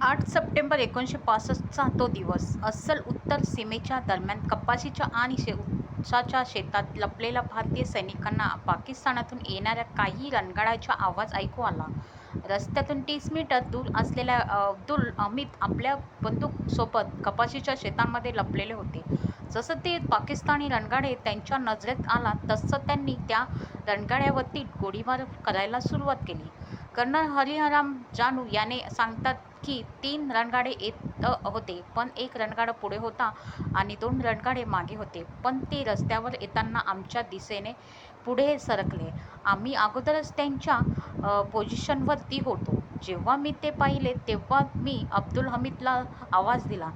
आठ सप्टेंबर एकोणीसशे पासष्टचा तो दिवस अस्सल उत्तर सीमेच्या दरम्यान कपाशीच्या आणि शे उसाच्या शेतात लपलेल्या भारतीय सैनिकांना पाकिस्तानातून येणाऱ्या काही रणगाड्याचा आवाज ऐकू आला. रस्त्यातून तीस मीटर दूर असलेल्या अब्दुल अमित आपल्या बंदूकसोबत कपाशीच्या शेतांमध्ये लपलेले होते. जसं ते पाकिस्तानी रणगाडे त्यांच्या नजरेत आला तसं त्यांनी त्या रणगाड्यावरती गोळीबार करायला सुरुवात केली. कर्नल हरिहराम जानू याने सांगतात की तीन रणगाडे येत होते पण एक रणगाडा पुढे होता आणि दोन रणगाडे मागे होते पण ते रस्त्यावर येताना आमच्या दिशेने पुढे सरकले. आम्ही अगोदरच त्यांच्या पोझिशनवरती होतो. जेव्हा मी ते पाहिले तेव्हा मी अब्दुल हमीदला आवाज दिला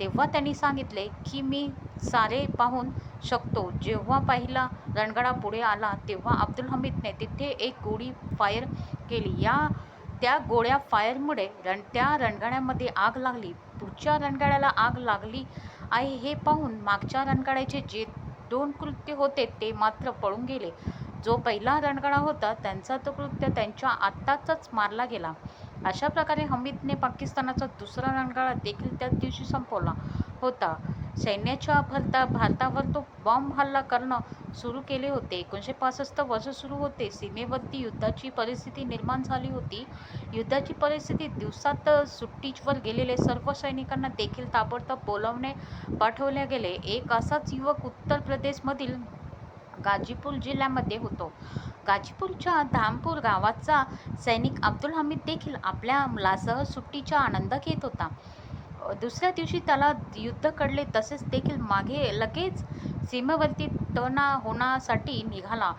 तेव्हा त्यांनी सांगितले की मी सारे पाहून शकतो. जेव्हा पहिला रणगाडा पुढे आला तेव्हा अब्दुल हमीदने तिथे एक गोळी फायर केली. या त्या गोळ्या फायरमुळे रण त्या रणगाड्यामध्ये आग लागली. पुढच्या रणगाड्याला आग लागली आहे हे पाहून मागच्या रणगाड्याचे जे दोन कृत्य होते ते मात्र पळून गेले. जो पहिला रणगाडा होता त्यांचा तो कृत्य त्यांच्या आत्ताचाच मारला गेला. अशा प्रकारे हमीदने पाकिस्तानाचा दुसरा रणगाडा देखील त्याच दिवशी संपवला होता. सैन्याच्या भारतावर तो बॉम्ब हल्ला करणं सुरू केले होते. एकोणीसशे पासष्ट वर्ष सुरू होते. सीमेवरती युद्धाची परिस्थिती निर्माण झाली होती. युद्धाची परिस्थिती दिवसात सुट्टीवर गेलेले सर्व सैनिकांना देखील ताबडतोब बोलावणे पाठवले गेले. एक असाच युवक उत्तर प्रदेशमधील गाजीपूर जिल्ह्यामध्ये होतो गाजीपूरच्या धामपूर गावाचा सैनिक अब्दुल हमीद देखील आपल्या मुलासह सुट्टीचा आनंद घेत होता. दुसऱ्या दिवशी त्याला युद्ध कळले तसेच देखील मागे लगेच सीमेवरती होण्यासाठी निघाला.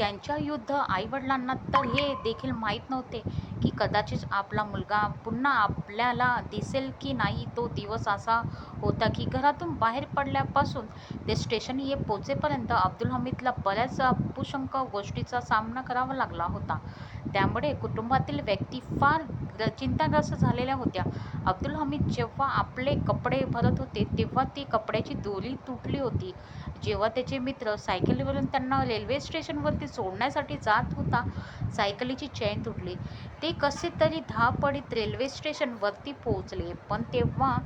त्यांच्या युद्ध आईवडिलांना तर हे देखील माहीत नव्हते की कदाचित आपला मुलगा पुन्हा आपल्याला दिसेल की नाही. तो दिवस असा होता की घरातून बाहेर पडल्यापासून ते स्टेशन ये पोचेपर्यंत अब्दुल हमीदला बऱ्याच अपुशंक गोष्टीचा सामना करावा लागला होता. त्यामुळे कुटुंबातील व्यक्ती फार चिंताग्रस्त झालेल्या होत्या. अब्दुल हमीद जेव्हा आपले कपडे भरत होते तेव्हा ती कपड्याची दोरी तुटली होती. जेव्हा त्याचे मित्र सायकलीवरून त्यांना रेल्वे स्टेशनवरती सोडण्यासाठी जात होता सायकलीची चैन तुटली. ते कसे तरी धापडीत रेल्वे स्टेशनवरती पोहोचले पण तेव्हा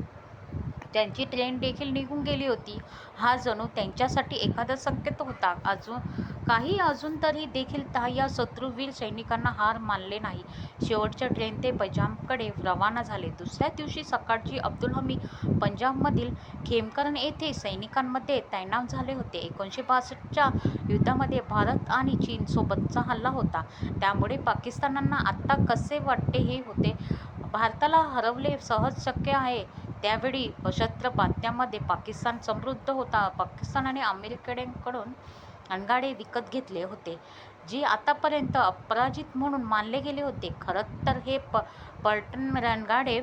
त्यांची ट्रेन देखील निघून गेली होती. हा जणू त्यांच्यासाठी एखादा संकेत होता अजून काही अजून तरी देखील या शत्रूवीर सैनिकांना हार मानले नाही. शेवटच्या ट्रेन ते पंजाबकडे रवाना झाले. दुसऱ्या दिवशी सकाळची अब्दुल हमी पंजाबमधील खेमकरन येथे सैनिकांमध्ये तैनात झाले होते. एकोणीसशे बासष्टच्या युद्धामध्ये भारत आणि चीनसोबतचा हल्ला होता त्यामुळे पाकिस्तानांना आत्ता कसे वाटते हे होते. भारताला हरवले सहज शक्य आहे. त्यावेळी अशस्त्र बात्यामध्ये पाकिस्तान समृद्ध होता. पाकिस्तानने अमेरिकेकडून रणगाडे विकत घेतले होते जे आतापर्यंत अपराजित म्हणून मानले गेले होते. खरं तर हे पलटण रणगाडे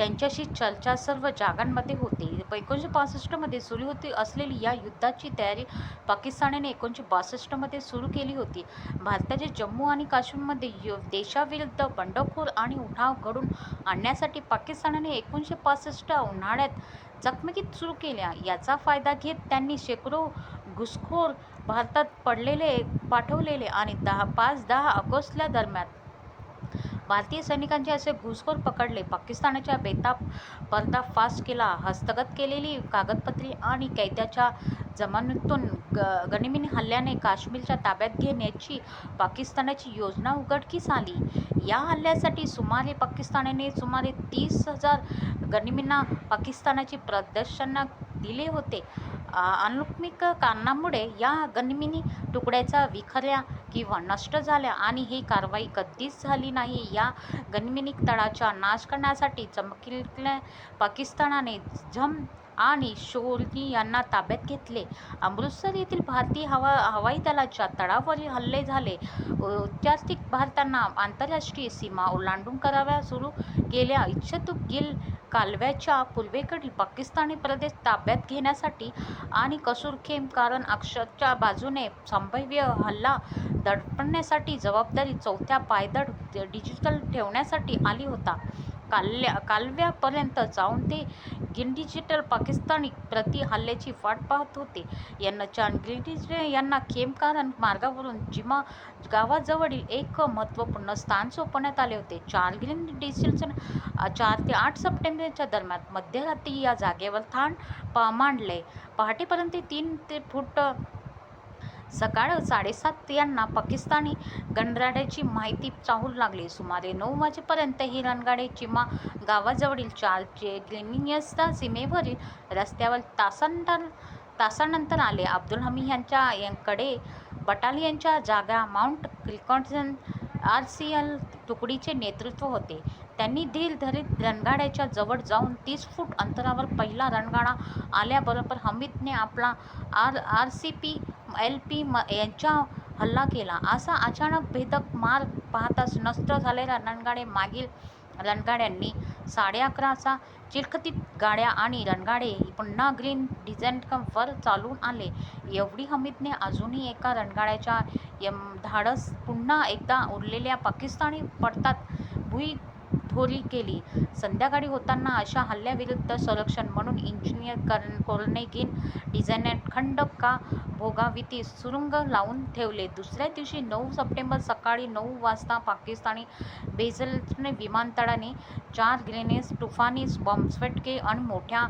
त्यांच्याशी चर्चा सर्व जागांमध्ये होते. एकोणीसशे पासष्टमध्ये सुरू होती असलेली या युद्धाची तयारी पाकिस्तानने एकोणीसशे बासष्टमध्ये सुरू केली होती. भारताचे जम्मू आणि काश्मीरमध्ये देशाविरुद्ध बंडखोर आणि उठाव घडून आणण्यासाठी पाकिस्तानने एकोणीसशे पासष्ट उन्हाळ्यात चकमकीत सुरू केल्या. याचा फायदा घेत त्यांनी शेकडो घुसखोर भारतात पडलेले पाठवलेले आणि दहा पाच-दहा ऑगस्टला दरम्यान भारतीय सैनिकांचे असे घुसखोर पकडले. पाकिस्तानाच्या बेताब पर्दाफाश केला. हस्तगत केलेली कागदपत्रे आणि कैद्याच्या जमानतून ग गनिमिन हल्ल्याने काश्मीरच्या ताब्यात घेण्याची पाकिस्तानाची योजना उघडकीस आली. या हल्ल्यासाठी सुमारे पाकिस्तानने सुमारे तीस हजार गनिमींना पाकिस्तानाची प्रदर्शना दिले होते. अनुक्मिक कारणामुळे या गनिमी तुकड्याचा विखरल्या किंवा नष्ट झाल्या आणि ही कारवाई कधीच झाली नाही. या गनिमी तळाचा नाश करण्यासाठी चमकिल्या पाकिस्तानाने झम आणि शोरनी यांना ताब्यात घेतले. अमृतसर येथील भारतीय हवा हवाई दलाच्या तळावरील हल्ले झाले. औपचारिक भारतांना आंतरराष्ट्रीय सीमा ओलांडून कराव्या सुरू केल्या. इच्छतुक गिल कालव्याच्या पूर्वेकडील पाकिस्तानी प्रदेश ताब्यात घेण्यासाठी आणि कसूरखेम कारण अक्षरच्या बाजूने संभाव्य हल्ला दडपण्यासाठी जबाबदारी चौथ्या पायदळ डिजिटल ठेवण्यासाठी आली होता. काल्ल्या कालव्यापर्यंत जाऊन ते गिंडिजिटल पाकिस्तानी प्रति हल्ल्याची वाट पाहत होते. यांना चार गिंडिज यांना खेमकारण मार्गावरून जिमा गावाजवळील एक महत्त्वपूर्ण स्थान सोपवण्यात आले होते. चार गिंडिजिटल चार ते आठ सप्टेंबरच्या दरम्यान मध्यरात्री या जागेवर ठाण पा मांडले. पहाटेपर्यंत तीन ते फूट सकाळ साडेसात यांना पाकिस्तानी गणराड्याची माहिती चाहूल लागली. सुमारे नऊ वाजेपर्यंत ही रणगाडे चिमा गावाजवळील चारचे ग्लेनियसच्या सीमेवरील रस्त्यावर तासांतर तासानंतर आले. अब्दुल हमी यांच्या यांकडे बटालियनच्या जागा माउंट क्रिकॉन्सन आर सी एल तुकडीचे नेतृत्व होते. त्यांनी धीर धरीत रणगाड्याच्या जवळ जाऊन तीस फूट अंतरावर पहिला रणगाडा आल्याबरोबर हमीदने आपला R R C P L P म यांच्या हल्ला केला. असा अचानक भेदक मार पाहताच नष्ट झालेल्या रणगाडे मागील रणगाड्यांनी साडे अकराचा चिलखतीत गाड्या आणि रणगाडे पुन्हा ग्रीन डिझेंटवर चालून आले. एवढी हमीदने अजूनही एका रणगाड्याच्या यम धाडस पुन्हा एकदा उरलेल्या पाकिस्तानी पडतात. भुई थोरी केली. संध्याकाळी होताना अशा हल्ल्याविरुद्ध संरक्षण म्हणून इंजिनियर कर कोर्नेगिन डिझायनर खंड का भोगाविती सुरुंग लावून ठेवले. दुसऱ्या दिवशी नऊ सप्टेंबर सकाळी नऊ वाजता पाकिस्तानी बेझलने विमानतळाने चार ग्रेनेड्स तुफानी बॉम्बस्फेटके आणि मोठ्या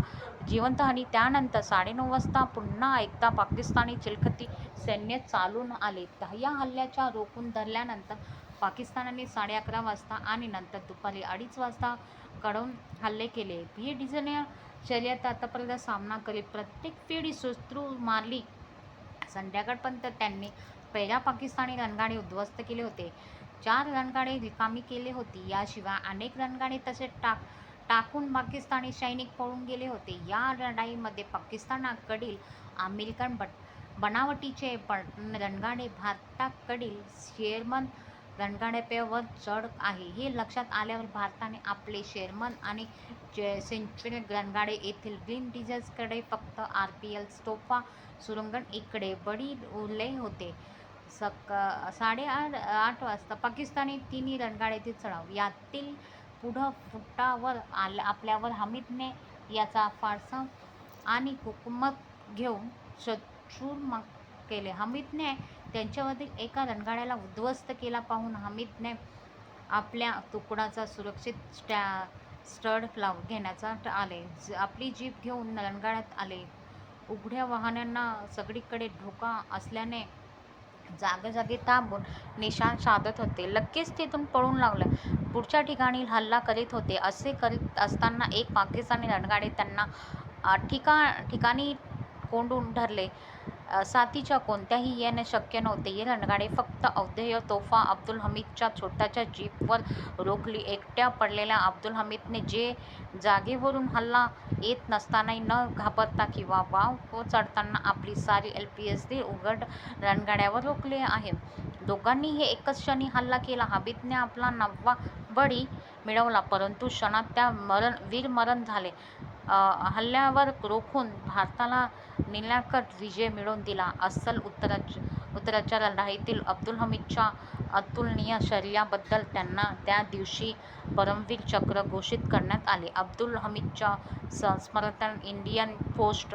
जिवंतहानी त्यानंतर साडेनऊ वाजता पुन्हा एकदा पाकिस्तानी चिलखती सैन्य चालून आले. या हल्ल्याच्या रोखून धरल्यानंतर पाकिस्तानाने साडे अकरा वाजता आणि नंतर दुपारी अडीच वाजता कडून हल्ले केले. ही डिझायनर शर्यत आतापर्यंत सामना करीत प्रत्येक पिढी शस्त्रू मारली. संध्याकाळपर्यंत त्यांनी पहिल्या पाकिस्तानी रणगाडे उद्ध्वस्त केले होते. चार रणगाडे रिकामी केले होती. याशिवाय अनेक रणगाडे तसेच टाक टाकून पाकिस्तानी सैनिक पळून गेले होते. या लढाईमध्ये पाकिस्तानाकडील अमेरिकन बट बनावटीचे पण रणगाडे भारताकडील शेरमन रणगाडेपेवर चढ आहे. हे लक्षात आल्यावर भारताने आपले शेरमन आणि सेंचुरी रणगाडे येथील ग्रीन डिझेल्सकडे फक्त आर पी एल स्टोफा सुरंगण इकडे बळी उरले होते. सक साडेआठ आठ वाजता पाकिस्तानी तिन्ही रणगाड्यातील चढाव. यातील पुढं फुटावर आल्या आपल्यावर हमीदने याचा फारसा आणि हुकूमत घेऊन शत्रूर केले. हमीदने त्यांच्यामधील एका रणगाड्याला उद्ध्वस्त केला पाहून हमीदने आपल्या तुकडाचा सुरक्षित स्टॅ स्टड लाव घेण्याचा आले. आपली जीप घेऊन रणगाड्यात आले. उघड्या वाहनांना सगळीकडे धोका असल्याने जागोजागी थांबून निशाण साधत होते. लगेच तिथून पळून लागलं. पुढच्या ठिकाणी हल्ला करीत होते. असे करीत असताना एक पाकिस्तानी रणगाडे त्यांना ठिका ठिकाणी कोंडून धरले. साथीच्या कोणत्याही येणे शक्य नव्हते. हे रणगाडे फक्त अवधेय तोफा अब्दुल हमीदच्या छोट्याच्या जीपवर रोखली. एकट्या पडलेल्या अब्दुल हमीदने जे जागेवरून हल्ला येत नसतानाही न घाबरता किंवा वाव चढताना आपली सारी एल पी एस डी उघड रणगाड्यावर रोखले आहे. दोघांनी हे एकच क्षणी हल्ला केला. हमीदने आपला नववा बळी मिळवला परंतु क्षणात त्या मरण वीरमरण झाले. हल्ल्यावर रोखून भारताला निलाकट विजय मिळवून दिला अस्सल उत्तराच्या उत्तराच्या लढाईतील अब्दुल हमीदच्या अतुलनीय शरीराबद्दल त्यांना त्या दिवशी परमवीर चक्र घोषित करण्यात आले. अब्दुल हमीदच्या संस्मरणार्थ इंडियन पोस्ट